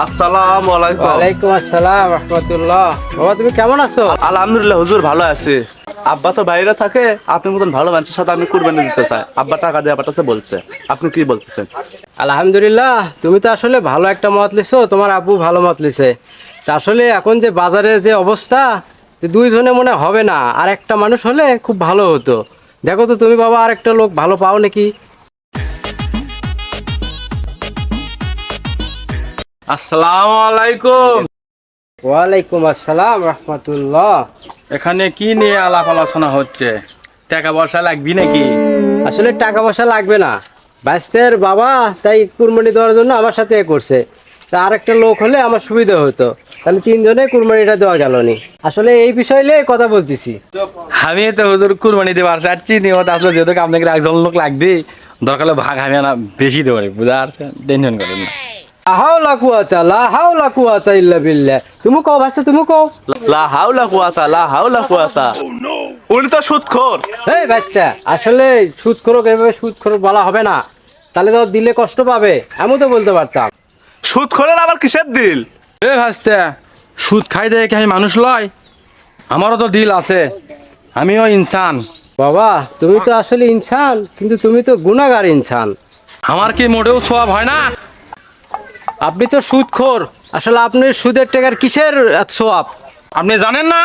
আসসালামু আলাইকুম। ওয়ালাইকুম আসসালাম রহমতুল্লাহ। বাবা তুমি কেমন আছো? আলহামদুলিল্লাহ হুজুর ভালো আছে। আব্বা তো বাইরে থাকে আপনার মতন ভালো মানুষের সাথে আমি কুরবানি দিতে চাই। আব্বা টাকা দিয়ে আব্বার কাছে বলছে। আপনি কি বলতেছেন? আলহামদুলিল্লাহ তুমি তো আসলে ভালো একটা মত লিছো তোমার আব্বু ভালো মত লিছে। তা আসলে এখন যে বাজারে যে অবস্থা যে দুইজনে মনে হবে না আর একটা মানুষ হলে খুব ভালো হতো। দেখো তো তুমি বাবা আর একটা লোক ভালো পাও নাকি? আসসালামু আলাইকুম। ওয়ালাইকুম আসসালাম রহমতুল্লাহ। এখানে কি নিয়ে আলাপ আলোচনা হচ্ছে? টাকা পয়সা লাগবি নাকি? আসলে টাকা পয়সা লাগবে না। বাইস্তের বাবা তাই কুরবানি দেওয়ার জন্য আমার সাথে এ করছে। তা আর একটা লোক হলে আমার সুবিধা হতো। তাহলে তিনজনে কুরবানিটা দেওয়া গেল নি। আসলে এই বিষয় নিয়ে কথা বলতেছি। আমি তো হুজুর কুরবানি দেবার চাচ্ছি নিয়ত আসলে যেহেতু আপনাকে একজন লোক লাগবে দরকার হলে ভাগ আমি না বেশি দেবো বুঝা পারছেন? টেনশন করেন না। হাওলা কুয়াতা লা হাওলা কুয়াতা ইল্লা বিল্লাহ। তুমি কও ভাষা তুমি কও? লা হাওলা কুয়াতা লা হাওলা কুয়াতা উনি তো সুদখোর এই ভাইস্তা আসলে সুদ খোরক এভাবে সুদ বলা হবে না। তাহলে তো দিলে কষ্ট পাবে এমন তো বলতে পারতাম। সুদখোরের আবার কিসের দিল? এ সুদ খাই দেয় কি আমি মানুষ লয়? আমারও তো দিল আছে আমিও ইনসান। বাবা তুমি তো আসলে ইনসান কিন্তু তুমি তো গুণাগার ইনসান। আমার কি মোটেও সব হয় না? আপনি তো সুদখোর। আসলে আপনি সুদের টাকার কিসের সোয়াব? আপনি জানেন না?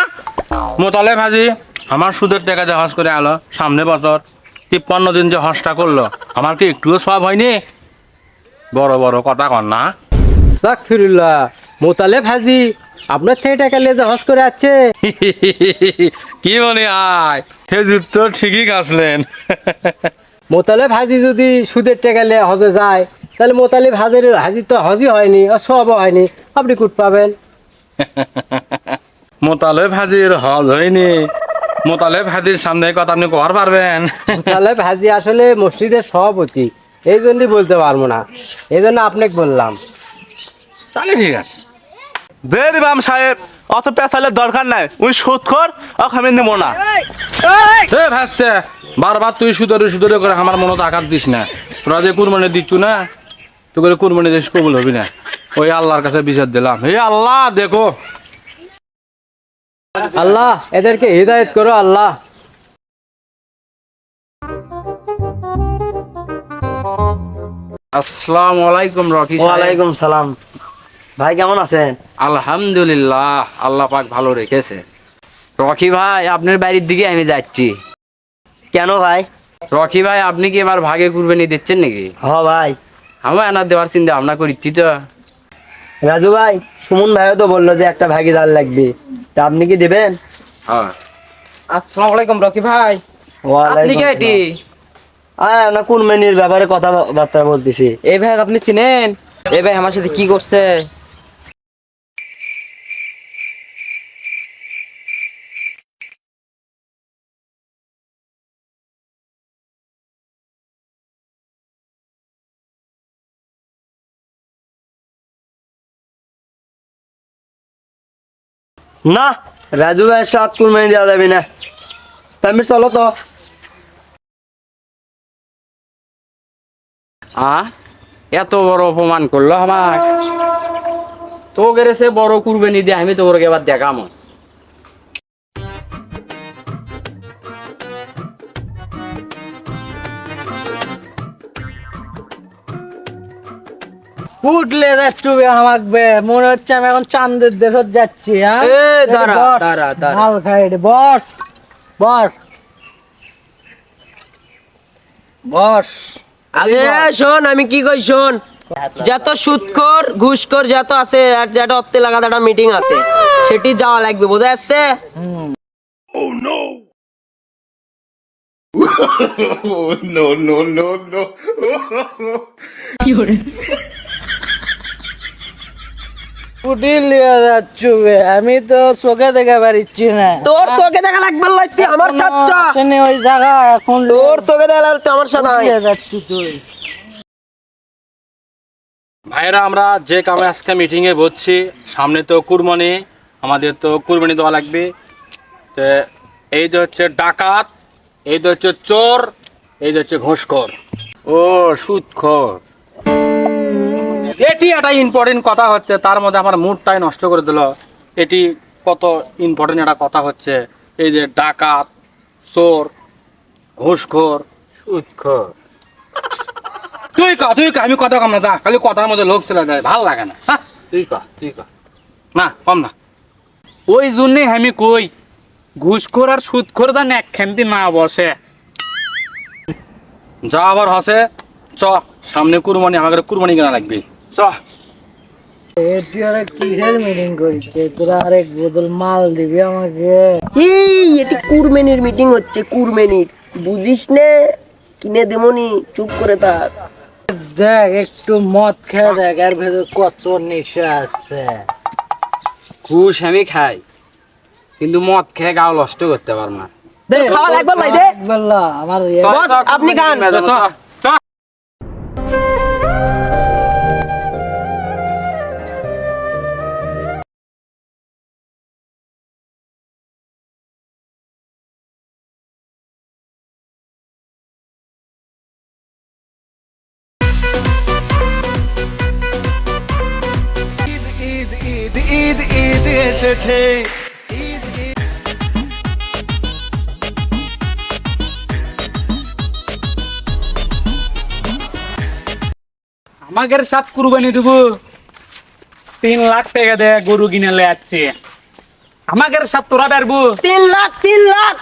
মোতালে ভাজি আমার সুদের টাকা দিয়ে হজ করে আলো সামনে বছর তিপ্পান্ন দিন যে হজটা করল আমার কি একটুও সব হয়নি? বড় বড় কথা কর না। ফিরুল্লাহ মোতালে ভাজি আপনার থেকে টাকা লেজা হজ করে আছে কি মনে আয় খেজুর তো ঠিকই কাছলেন মোতালে ভাজি যদি সুদের টাকা লে হজে যায় তাহলে মোতালে ভাজির হাজির তো হজই হয়নি আর সবও হয়নি। আপনি কুট পাবেন। মোতালে ভাজির হজ হয়নি। মোতালে ভাজির সামনে কথা আপনি কর পারবেন। মোতালে ভাজি আসলে মসজিদের সভাপতি এই জন্যই বলতে পারব না। এই জন্য আপনাকে বললাম। তাহলে ঠিক আছে। দের ইমাম সাহেব অত পেশালের দরকার নাই। উনি সুদখোর ওকে আমি নেব না। এ ভাসতে বারবার তুই সুদরে সুদরে করে আমার মনে আঘাত দিস না। তোরা যে কুরবানি দিচ্ছু না? তো করে কুরবানি দিস কবুল হবি না? ওই আল্লাহর কাছে বিচার দিলাম। হে আল্লাহ দেখো। আল্লাহ এদেরকে হৃদায়ত করো আল্লাহ। আসসালামু আলাইকুম রকি ওয়ালাইকুম সালাম। ভাই কেমন আছেন? আলহামদুলিল্লাহ আল্লাহ পাক ভালো রেখেছে। রকি ভাই আপনার বাড়ির দিকে আমি যাচ্ছি। কেন ভাই? রকি ভাই আপনি কি এবার ভাগে কুরবানি দিচ্ছেন নাকি? হ ভাই। আমার এনার দেওয়ার চিন্তা ভাবনা করিচ্ছি তো। রাজু ভাই সুমন ভাইও তো বলল যে একটা ভাগিদার লাগবে। তা আপনি কি দেবেন? হ্যাঁ। আসসালামু আলাইকুম রকি ভাই। আপনি কে এটি? হ্যাঁ আমরা মেনির ব্যাপারে কথাবার্তা বলতেছি? এই ভাই আপনি চিনেন? এই ভাই আমার সাথে কি করছে? না। রাজু ভাইয়ের সাত কুরবানি দেওয়া যাবে না। তামির চলো তো। আ এত বড় অপমান করল আমার তো গেছে বড় কুরবানি দিয়ে আমি তো ওরকে এবার দেখামো। উঠলে যাচ্ছু আমাকে। মনে হচ্ছে আমি এখন চান্দের দেশত যাচ্ছি হ্যাঁ? বস। মাল খাই বস বস। বস। আগে শোন আমি কি কই শোন। যত সুদখোর ঘুষখোর যত আছে আর যেটা অত্তে লাগাতে একটা মিটিং আছে সেটি যাওয়া লাগবে বোঝা যাচ্ছে? উঠি লিয়ে যাচ্ছু আমি তো চোখে দেখে পারিচ্ছি না। তোর চোখে দেখা লাগবে না, আমার সাথটা ওই জায়গা এখন তোর চোখে দেখা লাগবে আমার সাথে আয়। তুই ভাইরা আমরা যে কামে আজকে মিটিংয়ে বসছি সামনে তো কুরবানি আমাদের তো কুরবানি দেওয়া লাগবে। তো এই যে হচ্ছে ডাকাত এই যে হচ্ছে চোর এই যে হচ্ছে ঘুষখোর। ও সুদখোর এ এটি একটা ইম্পর্টেন্ট কথা হচ্ছে তার মধ্যে আমার মুডটাই নষ্ট করে দিল। এটি কত ইম্পর্টেন্ট একটা কথা হচ্ছে। এই যে ডাকাত চোর ঘুষখোর। তুই ক তুই ক আমি কথা কম না যা খালি কথার মধ্যে লোক চলে যায় ভালো লাগে না। হ্যাঁ? তুই ক তুই ক। না কম না। ওই জন্যই আমি কই ঘুষখোর আর সুদখোর যেন এক খেমতি না বসে। যা আবার হসে চ সামনে কুরবানি আমাকে কুরবানি কেনা লাগবে। চ। এটি ওরা কিসের মিটিং করছে? তোরা আরেক বোতল মাল দিবি আমাকে। এই এটি কুরমেনির মিটিং হচ্ছে কুরমেনির। বুঝিস নে? কিনে দেমনি চুপ করে থাক। দেখ একটু মদ খেয়ে দেখ এর ভেতর কত নেশা আছে। ঘুষ আমি খাই কিন্তু মদ খেয়ে গাও নষ্ট করতে পারব না। আমার চ আমাদের সাত কুরবানি দেবো। তিন লাখ টাকা দে গরু কিনে লে যাচ্ছে আমাদের সাত তোরা বেরবো। তিন লাখ তিন লাখ।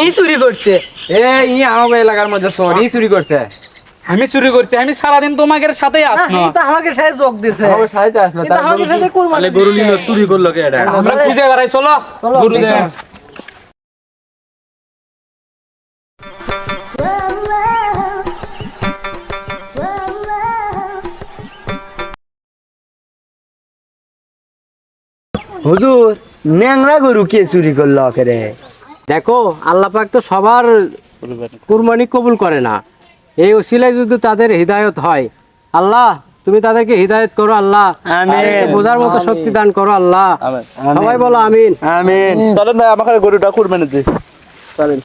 এই চুরি করছে। এ ই এলাকার মধ্যে চোর ই চুরি করছে। আমি চুরি করছি আমি সারাদিন তোমাদের সাথে আসনো। তো আমাকে সাথে যোগ দিছে। আমার আসলো তাহলে গরু নিল চুরি করল কে এটা? আমরা খুঁজে বেড়াই চলো। গরু দে হুজুর ন্যাংরা গরু কে চুরি করল ওকে দেখো আল্লাহ পাক তো সবার কুরবানি কবুল করে না। এই ওসিলায় যদি তাদের হৃদায়ত হয় আল্লাহ তুমি তাদেরকে হৃদায়ত করো আল্লাহ। বোঝার মতো শক্তি দান করো আল্লাহ। সবাই বলো আমিন। আমিন। চলেন ভাই আমাকে গরুটা কুরবানি দিই। চলেন।